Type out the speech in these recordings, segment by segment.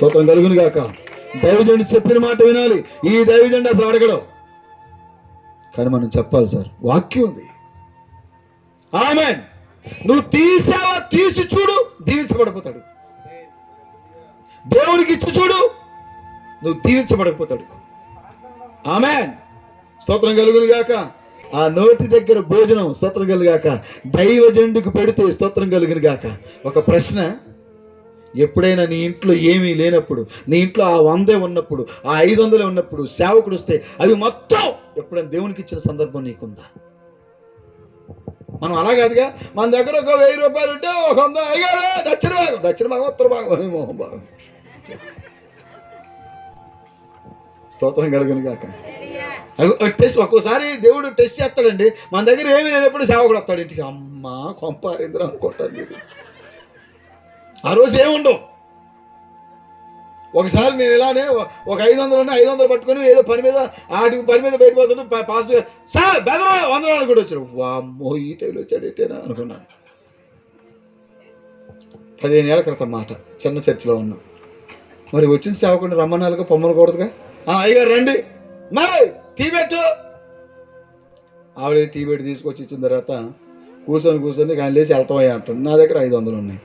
స్తోత్రం కలుగును గాక. దైవజనుడు చెప్పిన మాట వినాలి. ఈ దైవజనుడు అసలు అడగడం. కానీ మనం చెప్పాలి సార్ వాక్యం ఉంది. ఆమె నువ్వు తీసావా తీసి చూడు దీవించబడిపోతాడు. దేవునికి ఇచ్చి చూడు నువ్వు దీవించబడకపోతాడు ఆమె స్తోత్రం కలుగును గాక. ఆ నోటి దగ్గర భోజనం స్తోత్రం కలుగాక దైవజండుకు పెడితే స్తోత్రం కలుగును గాక. ఒక ప్రశ్న. ఎప్పుడైనా నీ ఇంట్లో ఏమీ లేనప్పుడు నీ ఇంట్లో ఆ వందే ఉన్నప్పుడు ఆ ఐదు వందలే ఉన్నప్పుడు సేవకుడు వస్తే అవి మొత్తం ఎప్పుడైనా దేవునికి ఇచ్చిన సందర్భం నీకుందా? మనం అలా కాదుగా మన దగ్గర ఒక వెయ్యి రూపాయలు ఉంటే ఒక వంద అయ్యాడు దక్షిణ భాగం దక్షిణ భాగం ఉత్తర భాగం అని మోహం భాగం స్తోత్రం కలుగును కాక టెస్ట్ ఒక్కోసారి దేవుడు టెస్ట్ చేస్తాడండి మన దగ్గర ఏమీ లేనప్పుడు సేవకుడు వస్తాడు ఇంటికి అమ్మ కొంపారేంద్ర అనుకుంటాను ఆ రోజు ఏముండవు? ఒకసారి నేను ఇలానే ఒక ఐదు వందలు ఉన్నాయి ఐదు వందలు పట్టుకొని ఏదో పని మీద ఆటికి పని మీద బయటపోతాను పాస్టర్ గారు సార్ బెదరా వందలు కూడా వచ్చాడు వామ్మో ఈ టైంలో వచ్చాడు ఎట్టేనా అనుకున్నాను. పదిహేను ఏళ్ళ క్రితం మాట చిన్న చర్చిలో ఉన్నాం. మరి వచ్చిన సేవకుండా రమ్మనాలుగా పొమ్మనకూడదుగా అయ్యగారు రండి. మరి టీ పెట్టు. ఆవిడ టీ పెట్టి తీసుకొచ్చి ఇచ్చిన తర్వాత కూర్చొని కూర్చొని కానీ లేచి వెళ్తామయ్యా అంటాను నా దగ్గర ఐదు వందలు ఉన్నాయి.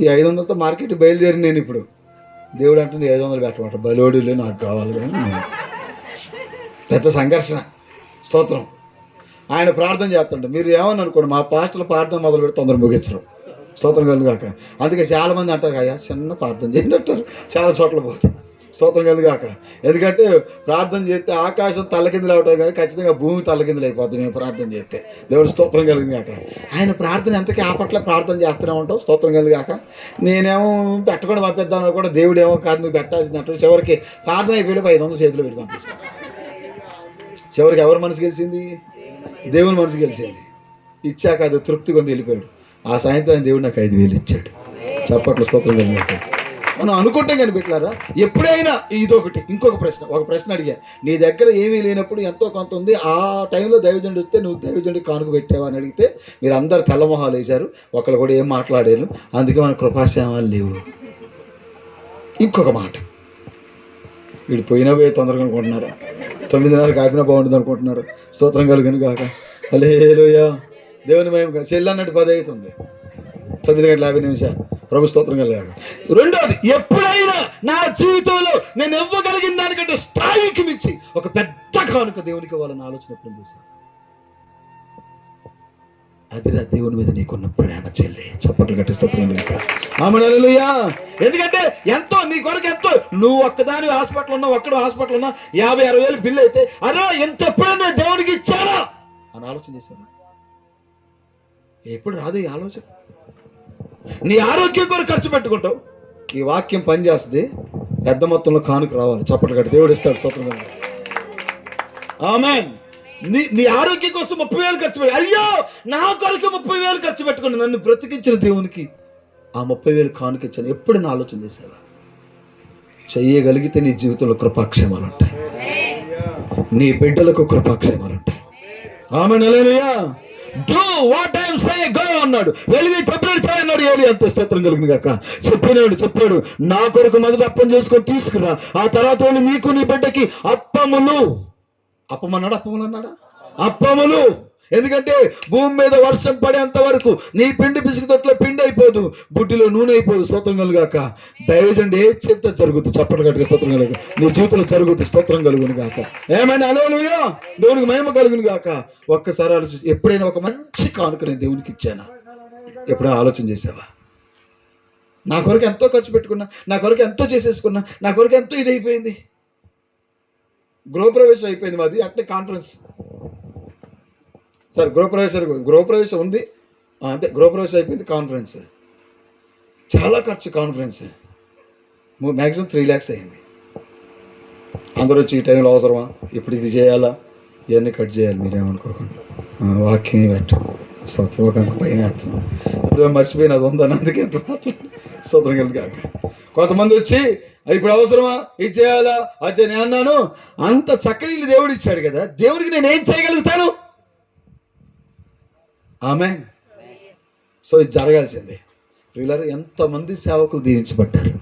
ఈ ఐదు వందలతో మార్కెట్ బయలుదేరి నేను ఇప్పుడు. దేవుడు అంటుంది ఐదు వందలు పెట్టమాట. బలోడులే నాకు కావాలి కానీ పెద్ద సంఘర్షణ. స్తోత్రం. ఆయన ప్రార్థన చేస్తుంటే మీరు ఏమని అనుకోండి మా పాస్టర్లు ప్రార్థన మొదలు పెట్టి తొందర ముగించరు. స్తోత్రం కలుగాక అందుకే చాలా మంది అంటారు అయ్యా చిన్న ప్రార్థన చేయండి అంటారు చాలా చోట్ల పోతారు. స్తోత్రం కలుగాక. ఎందుకంటే ప్రార్థన చేస్తే ఆకాశం తల్లకిందులు అవటం కానీ ఖచ్చితంగా భూమి తల్లకిందులు అయిపోద్ది మేము ప్రార్థన చేస్తే. దేవుడు స్తోత్రం కలిగాక ఆయన ప్రార్థన ఎంతకీ ఆపట్ల ప్రార్థన చేస్తూనే ఉంటాం. స్తోత్రం కలిగాక. నేనేమో పెట్టకుండా పంపిద్దామని కూడా దేవుడు ఏమో కాదు నువ్వు పెట్టాల్సిందంటే చివరికి ప్రార్థన అయిపోయి ఐదు వందలు చేతిలో పెట్టి పంపిస్తాను చివరికి ఎవరి మనసు గెలిచింది? దేవుని మనసు గెలిచింది. ఇచ్చాక అది తృప్తి కొంది వెళ్ళిపోయాడు. ఆ సాయంత్రం దేవుడు నాకు ఐదు వేలు ఇచ్చాడు. చప్పట్లు స్తోత్రం కలిగాక. మనం అనుకుంటాం కానీ పెట్టారా ఎప్పుడైనా ఇదొకటి. ఇంకొక ప్రశ్న ఒక ప్రశ్న అడిగా. నీ దగ్గర ఏమీ లేనప్పుడు ఎంతో కొంత ఉంది ఆ టైంలో దైవజనుడు వస్తే నువ్వు దైవజనుడి కానుక పెట్టావా అని అడిగితే మీరు అందరు తెల్లమొహాలు వేశారు ఒకళ్ళు కూడా ఏం మాట్లాడారు అందుకే మన కృపాశ్యామాలు లేవు. ఇంకొక మాట. వీడు పోయినా పోయి తొందరగా అనుకుంటున్నారు. తొమ్మిదిన్నర కాకినా బాగుంటుంది అనుకుంటున్నారు. స్తోత్రం కలుగును కాక హలేలుయా దేవుని మహిమ చెల్లి అన్నట్టు పది అవుతుంది తొమ్మిది గంటల యాభై నిమిషాలు. ప్రభు స్తోత్రం కలిగాక. రెండోది ఎప్పుడైనా నా జీవితంలో నేను ఇవ్వగలిగిన దానికంటే స్థాయికి మించి ఒక పెద్ద కానుక దేవునికి వాళ్ళని ఆలోచన ఎప్పుడు చేశాను అదిరా దేవుని మీద నీకున్న ప్రేమ చెల్లి. చప్పట్లు కట్టి స్తోత్రం ఎందుకంటే ఎంతో నీ కొరకు ఎంతో నువ్వు ఒక్కదాని హాస్పిటల్ ఉన్నావు ఒక్కడ హాస్పిటల్ ఉన్నా యాభై అరవై వేలు బిల్లు అయితే అరే ఎంత ఎప్పుడైనా దేవునికి ఇచ్చారా అని ఆలోచన చేశాను ఎప్పుడు రాదు ఈ ఆలోచన. నీ ఆరోగ్యం కొరకు ఖర్చు పెట్టుకుంటావు. ఈ వాక్యం పనిచేస్తుంది పెద్ద మొత్తంలో కానుక రావాలి. చప్పట్లు కట్టి దేవుడు ఇస్తాడు స్తోత్రం ఆమెన్. నీ నీ ఆరోగ్యం కోసం ముప్పై వేలు ఖర్చు పెట్టి. అయ్యో నా కొరకు ముప్పై వేలు ఖర్చు పెట్టుకుని నన్ను బ్రతికించిన దేవునికి ఆ ముప్పై వేలు కానుక ఇచ్చాను. ఎప్పుడు నా ఆలోచన చేసేవా చెయ్యగలిగితే నీ జీవితంలో కృపాక్షేమాలు ఉంటాయి. నీ బిడ్డలకు కృపాక్షేమాలు ఉంటాయి. ఆమె నెలలుయా do what I'm say go అన్నాడు. వెళ్ళి చెప్పినట్టు చేయి అన్నాడు. ఏలి అంత స్తోత్రం కలిగిన కాక చెప్పినాడు చెప్పాడు నా కొరకు మొదటి అప్పం చేసుకొని తీసుకురా. ఆ తర్వాత వెళ్ళి నీకు నీ బిడ్డకి అప్పములు. అప్పమన్నాడు? అప్పములు అన్నాడా అప్పములు. ఎందుకంటే భూమి మీద వర్షం పడేంత వరకు నీ పిండి పిసికి తొట్లో పిండి అయిపోదు బుడ్డిలో నూనె అయిపోదు స్తోత్రం కలుగాక. దైవజండి ఏది చెప్తే జరుగుతుంది చప్పట్లు గట్టుగా స్తోత్రం కలుగు. నీ జీవితంలో జరుగుతుంది స్తోత్రం కలుగును గాక. ఏమైనా? అలవలుయో దేవునికి మహిమ కలుగును గాక. ఒక్కసారి ఆలోచించి ఎప్పుడైనా ఒక మంచి కానుక నేను దేవునికి ఇచ్చానా? ఎప్పుడైనా ఆలోచన చేసావా? నా కొరకు ఎంతో ఖర్చు పెట్టుకున్నా నా కొరకు ఎంతో చేసేసుకున్నా నా కొరకు ఎంతో ఇది అయిపోయింది గృహప్రవేశం అయిపోయింది మాది అట్లే కాన్ఫరెన్స్ సార్ గృహప్రవేశం గృహప్రవేశం ఉంది. అంటే గృహప్రవేశం అయిపోయింది కాన్ఫరెన్స్ చాలా ఖర్చు కాన్ఫరెన్స్ మ్యాక్సిమం త్రీ ల్యాక్స్ అయింది. అందరూ వచ్చి ఈ టైంలో అవసరమా? ఇప్పుడు ఇది చేయాలా? ఇవన్నీ కట్ చేయాలి మీరేమనుకోకుండా వాక్యం పెట్ట. స్తోత్రం ఒక అంక భయం వేస్తున్నాం ఇప్పుడు మర్చిపోయిన అది ఉందని అందుకే ఎంత స్తోత్రం కాక. కొంతమంది వచ్చి ఇప్పుడు అవసరమా? ఇది చేయాలా? అది నేను అన్నాను అంత చక్కని దేవుడు ఇచ్చాడు కదా దేవుడికి నేను ఏం చేయగలుగుతాను? ఆమె సో ఇది జరగాల్సిందే. వీళ్ళరు ఎంతమంది సేవకులు దీవించబడ్డారు?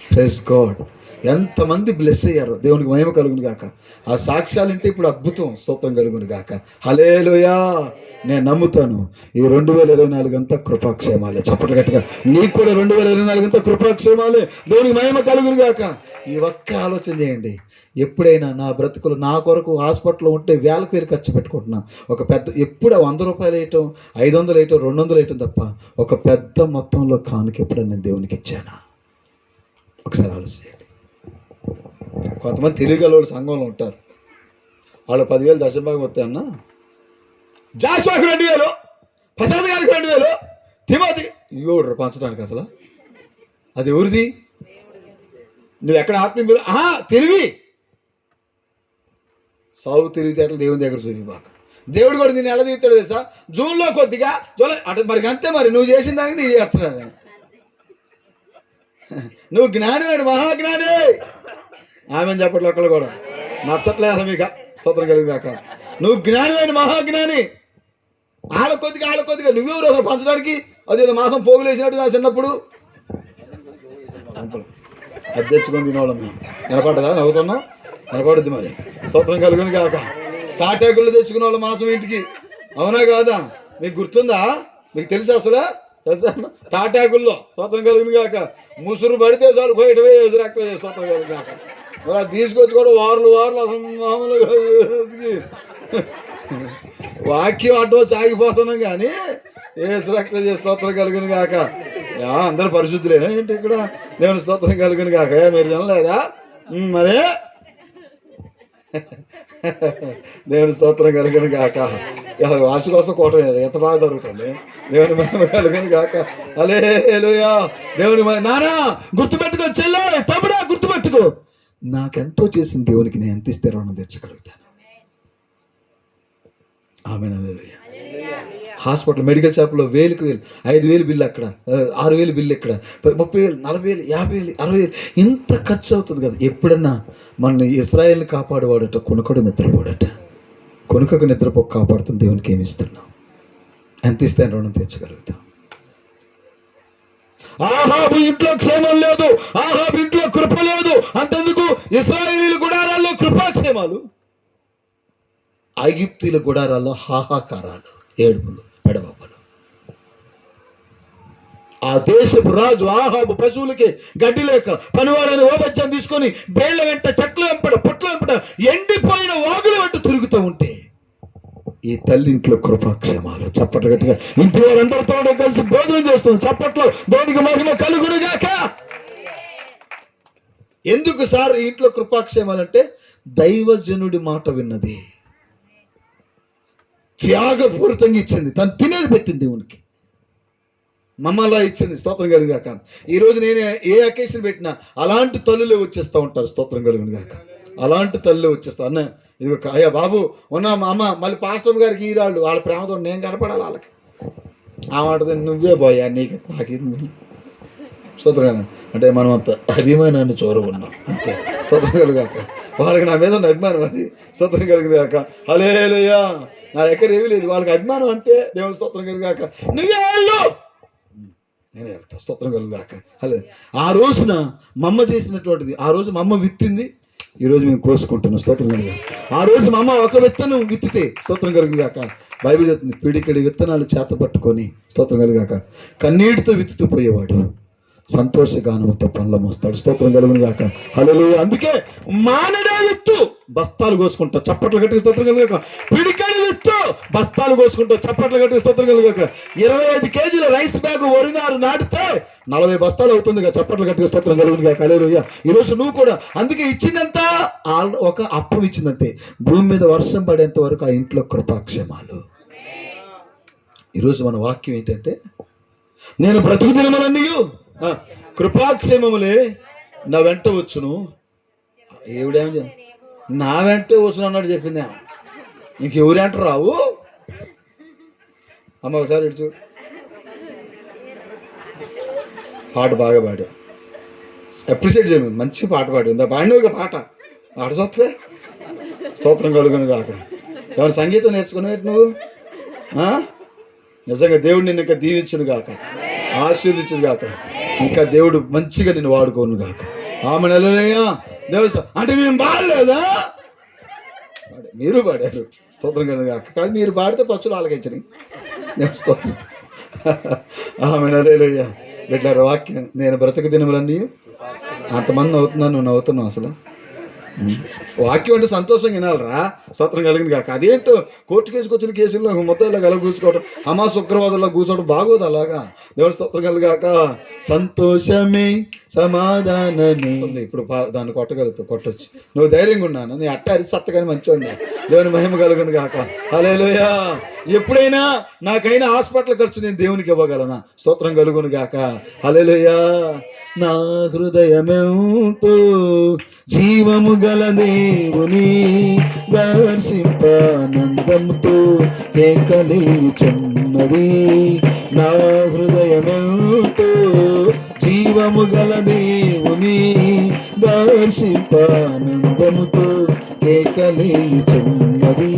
ప్రెస్ గాడ్ ఎంతమంది బ్లెస్ అయ్యారు. దేవునికి మహిమ కలుగును గాక. ఆ సాక్ష్యాలు అంటే ఇప్పుడు అద్భుతం స్తోత్రం కలుగును గాక. హలేలుయా నేను నమ్ముతాను. ఈ రెండు వేల ఇరవై నాలుగు అంతా కృపాక్షేమాలే. చప్పట్లు గట్టిగా. నీకు కూడా రెండు వేల ఇరవై నాలుగు అంతా కృపాక్షేమాలే. దేవునికి మహిమ కలుగును గాక. ఈ ఒక్క ఆలోచన చేయండి. ఎప్పుడైనా నా బ్రతుకులు నా కొరకు హాస్పిటల్లో ఉంటే వేల పేరు ఖర్చు పెట్టుకుంటున్నా. ఒక పెద్ద ఎప్పుడు వంద రూపాయలు వేయటం ఐదు వందలు వేయటం రెండు వందలు వేయటం తప్ప ఒక పెద్ద మొత్తంలో కానుక ఎప్పుడైనా నేను దేవునికి ఇచ్చానా? ఒకసారి ఆలోచించండి. కొంతమంది తెలియగల సంఘంలో ఉంటారు. వాళ్ళు పదివేలు దశభాగం వస్తాయన్న జాస్వాకి రెండు వేలు ప్రసాద్ గారికి రెండు వేలు తిమోతి ఇవ్వడు పంచడానికి అసలు. అది ఎవరిది? నువ్వు ఎక్కడ ఆత్మీయ ఆహా తెలివి. సాగు తెలివితేటలు దేవుని దగ్గర చూపిబాక దేవుడు కూడా నేను ఎలా తీస్తాడు తెలుసా? జూన్లో కొద్దిగా జూలై అటు మరి అంతే మరి నువ్వు చేసిన దానికి నీ చేస్తున్నాను నువ్వు జ్ఞాని మహాజ్ఞానే. ఆమె చెప్పట్లే ఒకళ్ళు కూడా. నచ్చట్లేదు అసలు మీకు కలిగింది కలిగాక నువ్వు జ్ఞానమైన మహాజ్ఞాని. ఆళ్ళ కొద్దిగా ఆళ్ళ కొద్దిగా. నువ్వెవరు అసలు పంచడానికి? అది మాసం పోగులేసినట్టు నా చిన్నప్పుడు. అది తెచ్చుకొని తినవాళ్ళం మేము. వినపడ్డదా? వినపడుద్ది మరి. స్తోత్రం కలుగుని కాక. తాటాకులు తెచ్చుకునే వాళ్ళు మాసం ఇంటికి. అవునా కాదా? మీకు గుర్తుందా? మీకు తెలుసా అసలు? తెలుసా? తాటాకుల్లో స్తోత్రం కలుగుని కాక. ముసురు పడితే చాలు బయట పోయి రక్తం స్తోత్రం కలుగుని కాక. మరి అది తీసుకొచ్చి కూడా వార్లు వార్లు అసలు మామూలుగా వాక్యం అడ్డు వచ్చి ఆగిపోతున్నాం కానీ ఏ శ్రక్త చేసి స్తోత్రం కలిగిన కాక అందరు పరిశుద్ధులేనా ఏంటి ఇక్కడ? దేవుని స్తోత్రం కలిగిన కాక ఏ మీరు తినలేదా? మరే. దేవుని స్తోత్రం కలుగుని కాక అసలు వార్షికోత్సవ కోట ఎంత బాగా జరుగుతుంది? దేవుని మహిమ కలుగుని కాక అలే దేవుని నానా గుర్తుపెట్టుకో చెల్లె. తమ్ముడా గుర్తుపెట్టుకో. నాకెంతో చేసిన దేవునికి నేను ఎంత ఇస్తే రుణం తెచ్చగలుగుతాను ఆమె హాస్పిటల్ మెడికల్ షాప్లో వేలకు వేలు ఐదు వేలు బిల్లు అక్కడ ఆరు వేలు బిల్లు ఇక్కడ ముప్పై వేలు నలభై వేలు యాభై వేలు అరవై వేలు ఇంత ఖర్చు అవుతుంది కదా. ఎప్పుడన్నా మన ఇస్రాయల్ని కాపాడేవాడట కొనుకడు నిద్రపోడట. కొనుకకు నిద్రపోక కాపాడుతుంది దేవునికి ఏమి ఇస్తున్నాం ఎంత ఇస్తే రుణం తెచ్చగలుగుతాం ఆహాబు ఇంట్లో క్షేమం లేదు ఆహాబు ఇంట్లో కృప లేదు అంతెందుకు? ఇస్రాయేలీల గుడారాల్లో కృపాక్షేమాలు. ఐగిప్తుల గుడారాల్లో హాహాకారాలు ఏడుపులు పెడవపలు ఆ దేశపు రాజు ఆహాబు పశువులకి గడ్డి లేక పనివారని ఓబత్యం తీసుకొని బేళ్ళ వెంట చెట్ల వెంపడ పుట్ల వెంపడ ఎండిపోయిన వాగుల వెంట తిరుగుతూ ఉంటే ఈ తల్లి ఇంట్లో కృపాక్షేమాలు చప్పట్లు గట్టిగా. ఇంటి వారందరితో కలిసి భోజనం చేస్తుంది చప్పట్లో దేనికి మహిమ కలుగుడుగాక ఎందుకు సార్ ఇంట్లో కృపాక్షేమాలంటే దైవజనుడి మాట విన్నది. త్యాగపూరితంగా ఇచ్చింది. తను తినేది పెట్టింది దేవునికి. మమ్మల్లా ఇచ్చింది. స్తోత్రం కలిగాక ఈ రోజు నేను ఏ అకేషన్ పెట్టినా అలాంటి తల్లులే వచ్చేస్తూ ఉంటారు. స్తోత్రం కలిగిన అలాంటి తల్లులే వచ్చేస్తా. అన్న ఇది అయ్యా బాబు ఉన్నా మా అమ్మ మళ్ళీ పాస్టర్ గారికి ఈరాళ్ళు. వాళ్ళ ప్రేమతో నేను కనపడాలి వాళ్ళకి. ఆ మాట నువ్వే పోయా నీకు నాకు స్తోత్రం. అంటే మనం అంత అభిమానాన్ని చూరగొన్నాం అంతే. స్తోత్రం కలుగాక. వాళ్ళకి నా మీద ఉన్న అభిమానం అది. స్తోత్రం కలిగాక హలేలుయా నా దగ్గర ఏమీ లేదు. వాళ్ళకి అభిమానం అంతే. దేవుని స్తోత్రం కలిగాక. నువ్వే వెళ్ళు! నేను వెళ్తా. స్తోత్రం కలుగాక. హలే ఆ రోజున మమ్మ చేసినటువంటిది. ఆ రోజు మమ్మ విత్తింది. ఈ రోజు మేము కోసుకుంటున్నాం. స్తోత్రం కలుగా ఆ రోజు మా అమ్మ ఒక విత్తనం విత్తితే స్తోత్రం కలుగుగాక బైబిల్ చెప్తుంది పిడికిడి విత్తనాలు చేత పట్టుకొని స్తోత్రం కలుగాక. కన్నీటితో విత్తుతూ పోయేవాడు. సంతోషగానము పనులు మోస్తాడు. స్తోత్రం కలుగును గాక. హలో అందుకే మానడా ఎత్తు బస్తాలు కోసుకుంటా చప్పట్లు కట్టి స్తోత్రం కలుగాక పిడికడి ఎత్తు బస్తాలు కోసుకుంటా చప్పట్లు కట్టి స్తోత్రం కలుగాక ఇరవై ఐదు కేజీల రైస్ బ్యాగ్ వరినారు నాటితే నలభై బస్తాలు అవుతుంది చప్పట్లు కట్టి స్తోత్రం కలుగును గాక. ఈరోజు నువ్వు కూడా అందుకే ఇచ్చిందంతా ఒక అప్పు ఇచ్చిందంతే. భూమి మీద వర్షం పడేంత వరకు ఆ ఇంట్లో కృపాక్షేమాలు. ఈరోజు మన వాక్యం ఏంటంటే నేను బ్రతుకు దినములన్నీ కృపాక్షేమములే నా వెంట వచ్చును. ఏవిడేమో నా వెంటే వచ్చును అన్నాడు చెప్పింది ఆమె. ఇంకెవరి వెంట రావు? అమ్మ ఒకసారి ఇటు చూడు. పాట బాగా పాడా. అప్రిషియేట్ చేయను మంచి పాట పాడింది ఇందా పాడినవు పాట? పాట చొత్తవే స్తోత్రం కలుగును కాక ఎవరు సంగీతం నేర్చుకునేవి నువ్వు? నిజంగా దేవుడు నిన్ను ఇంకా దీవించును గాక. ఆశీర్దించును గాక. ఇంకా దేవుడు మంచిగా నేను వాడుకోను కాక ఆమె నెలలేయా దేవుడు అంటే మేము బాడలేదా మీరు పాడారు స్తోత్రం కదా కాక కానీ మీరు పాడితే పచ్చులు ఆలకించని. నేను స్తోత్రం. ఆమె నెలలయ్యా బిడ్డారు వాక్యం నేను బ్రతక దినములన్నీ అంతమంది అవుతున్నాను నువ్వు నవ్వుతున్నావు అసలు. వాక్యం అంటే సంతోషంగా వినాలరా. సత్రం కలిగింది కాక. అదేంటో కోర్టు కేసుకు వచ్చిన కేసుల్లో ముద్దలో గల కూర్చుకోవటం అమా శుక్రవాదంలో కూర్చోవడం బాగోదు అలాగా. దేవుడు సత్రం కలిగాక సంతోషమే సమాధానమే. ఉంది. ఇప్పుడు దాన్ని కొట్టగలుగుతావు కొట్టొచ్చు. నువ్వు ధైర్యంగా ఉన్నాను. నీ అట్ట అరి సత్తగాని మంచిగా దేవుని మహిమ కలుగును కాక. అలేలోయా ఎప్పుడైనా నాకైనా హాస్పిటల్ ఖర్చు నేను దేవునికి ఇవ్వగలనా? స్తోత్రం కలుగును గాక అలేలోయా నా హృదయమెంతో జీవము గల దేవుని దర్శింపానందంతో కేకలేచున్నది నా హృదయమెంతో జీవము గల దేవుని దర్శింపానందముతో కేకలేచున్నది